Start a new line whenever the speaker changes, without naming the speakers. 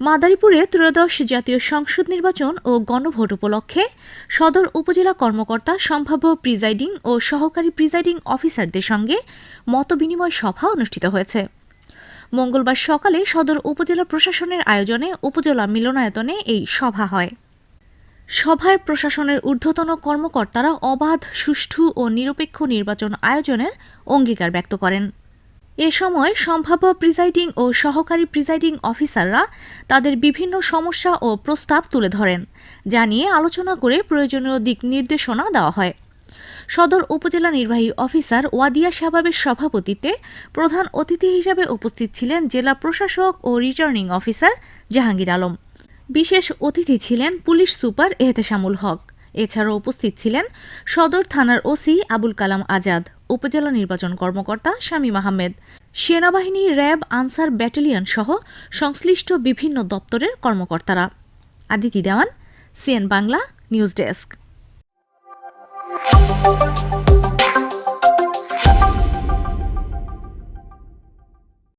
মাদারীপুরে ত্রয়োদশ জাতীয় সংসদ নির্বাচন ও গণভোট উপলক্ষে সদর উপজেলা কর্মকর্তা, সম্ভাব্য প্রিজাইডিং ও সহকারী প্রিজাইডিং অফিসারদের সঙ্গে মতবিনিময় সভা অনুষ্ঠিত হয়েছে। মঙ্গলবার সকালে সদর উপজেলা প্রশাসনের আয়োজনে উপজেলা মিলনায়তনে এই সভা হয়। সভায় প্রশাসনের ঊর্ধ্বতন কর্মকর্তারা অবাধ, সুষ্ঠু ও নিরপেক্ষ নির্বাচন আয়োজনের অঙ্গীকার ব্যক্ত করেন। এ সময় সম্ভাব্য প্রিজাইডিং ও সহকারী প্রিজাইডিং অফিসাররা তাদের বিভিন্ন সমস্যা ও প্রস্তাব তুলে ধরেন, যা নিয়ে আলোচনা করে প্রয়োজনীয় দিক নির্দেশনা দেওয়া হয়। সদর উপজেলা নির্বাহী অফিসার ওয়াদিয়া শাবাবের সভাপতিত্বে প্রধান অতিথি হিসাবে উপস্থিত ছিলেন জেলা প্রশাসক ও রিটার্নিং অফিসার জাহাঙ্গীর আলম। বিশেষ অতিথি ছিলেন পুলিশ সুপার এহতেশামুল হক। এছাড়াও উপস্থিত ছিলেন সদর থানার ওসি আবুল কালাম আজাদ, উপজেলা নির্বাচন কর্মকর্তা শামীম আহমেদ সেনাবাহিনী র্যাব, আনসার ব্যাটালিয়ন সহ সংশ্লিষ্ট বিভিন্ন দপ্তরের কর্মকর্তারা। Aditi Dewan, CN Bangla, news desk.